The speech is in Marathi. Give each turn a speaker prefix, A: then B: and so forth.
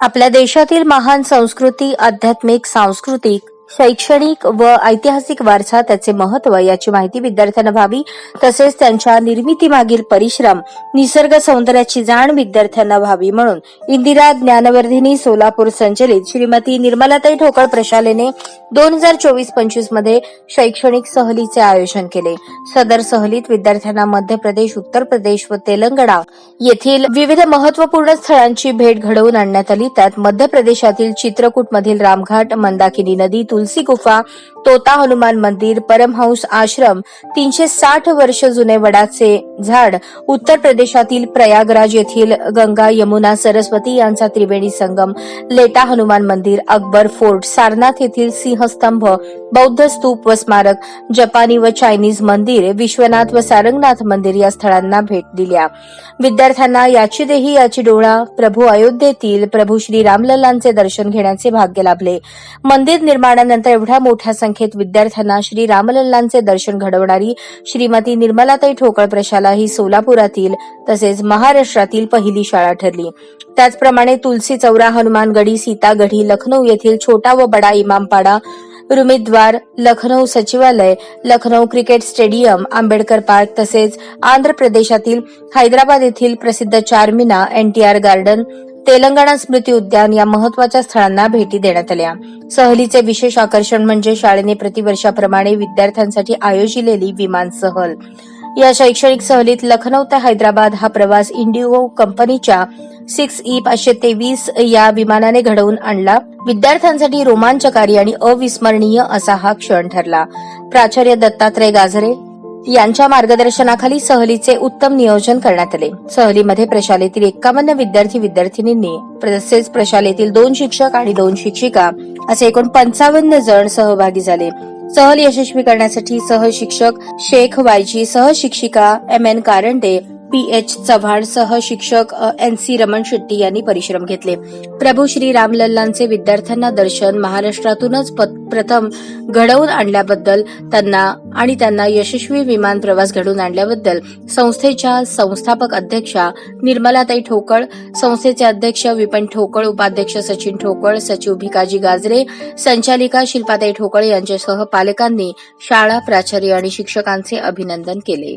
A: आपल्या देशातील महान संस्कृती आध्यात्मिक सांस्कृतिक शैक्षणिक व ऐतिहासिक वारसा त्याचे महत्त्व याची माहिती विद्यार्थ्यांना व्हावी. तसेच त्यांच्या निर्मितीमागील परिश्रम निसर्ग सौंदर्याची जाण विद्यार्थ्यांना व्हावी म्हणून इंदिरा ज्ञानवर्धिनी सोलापूर संचलित श्रीमती निर्मलाताई ठोकळ प्रशालेने दोन हजार चोवीस पंचवीसमध्ये शैक्षणिक सहलीचे आयोजन केले. सदर सहलीत विद्यार्थ्यांना मध्य प्रदेश उत्तर प्रदेश व तेलंगणा येथील विविध महत्त्वपूर्ण स्थळांची भेट घडवून आणण्यात आली. त्यात मध्य प्रदेशातील चित्रकूट मधील रामघाट मंदाकिनी नदी तुलसी गुफा तोता हनुमान मंदिर परमहंस आश्रम तीनशे साठ वर्ष जुने वडाचे झाड उत्तर प्रदेशातील प्रयागराज येथील गंगा यमुना सरस्वती यांचा त्रिवेणी संगम लेटा हनुमान मंदिर अकबर फोर्ट सारनाथ येथील सिंहस्तंभ बौद्ध स्तूप व स्मारक जपानी व चायनीज मंदिर विश्वनाथ व सारंगनाथ मंदिर या स्थळांना भेट दिल्या. विद्यार्थ्यांना याची देही याची डोळा प्रभू अयोध्येतील प्रभू श्री रामलल्लांचे दर्शन घेण्याचे भाग्य लाभले. मंदिर निर्माणानंतर एवढ्या मोठ्या संख्येत विद्यार्थ्यांना श्री रामलल्लांचे दर्शन घडवणारी श्रीमती निर्मलाताई ठोकळ प्रशाला ही सोलापुरातील तसेच महाराष्ट्रातील पहिली शाळा ठरली. त्याचप्रमाणे तुलसी चौरा हनुमानगडी सीतागढी लखनौ येथील छोटा व बडा इमामपाडा रुमिद्वार लखनौ सचिवालय Lucknow cricket stadium Ambedkar park तसेच आंध्र प्रदेशातील हैदराबाद येथील प्रसिद्ध चारमिना एनटीआर गार्डन तेलंगणा स्मृती उद्यान या महत्त्वाच्या स्थळांना भेटी देण्यात आल्या. सहलीचे विशेष आकर्षण म्हणजे शाळेने प्रतिवर्षाप्रमाणे विद्यार्थ्यांसाठी आयोजिलेली विमान सहल. या शैक्षणिक सहलीत लखनौ ते हैदराबाद हा प्रवास इंडिगो कंपनीच्या सिक्स ई पाचशे तेवीस या विमानाने घडवून आणला. विद्यार्थ्यांसाठी रोमांचकारी आणि अविस्मरणीय असा हा क्षण ठरला. प्राचार्य दत्तात्रय गाझरे यांच्या मार्गदर्शनाखाली सहलीचे उत्तम नियोजन करण्यात आले. सहलीमध्ये प्रशालेतील एक्कावन्न विद्यार्थी विद्यार्थिनींनी तसेच प्रशालेतील दोन शिक्षक आणि दोन शिक्षिका असे एकूण पंचावन्न जण सहभागी झाले. सहल यशस्वी करण्यासाठी सहशिक्षक Shaikh Y G सहशिक्षिका M N Karande P H Chavan सहशिक्षक N C Raman Shetty यांनी परिश्रम घेतले. प्रभू श्री रामलल्लांचे विद्यार्थ्यांना दर्शन महाराष्ट्रातूनच प्रथम घडवून आणल्याबद्दल त्यांना आणि त्यांना यशस्वी विमान प्रवास घडवून आणल्याबद्दल संस्थेच्या संस्थापक अध्यक्षा निर्मलाताई ठोकळ संस्थेचे अध्यक्ष विपण ठोकळ उपाध्यक्ष सचिन ठोकळ सचिव भिकाजी गाजरे संचालिका शिल्पाताई ठोकळ यांच्यासह पालकांनी शाळा प्राचार्य आणि शिक्षकांचे अभिनंदन केले.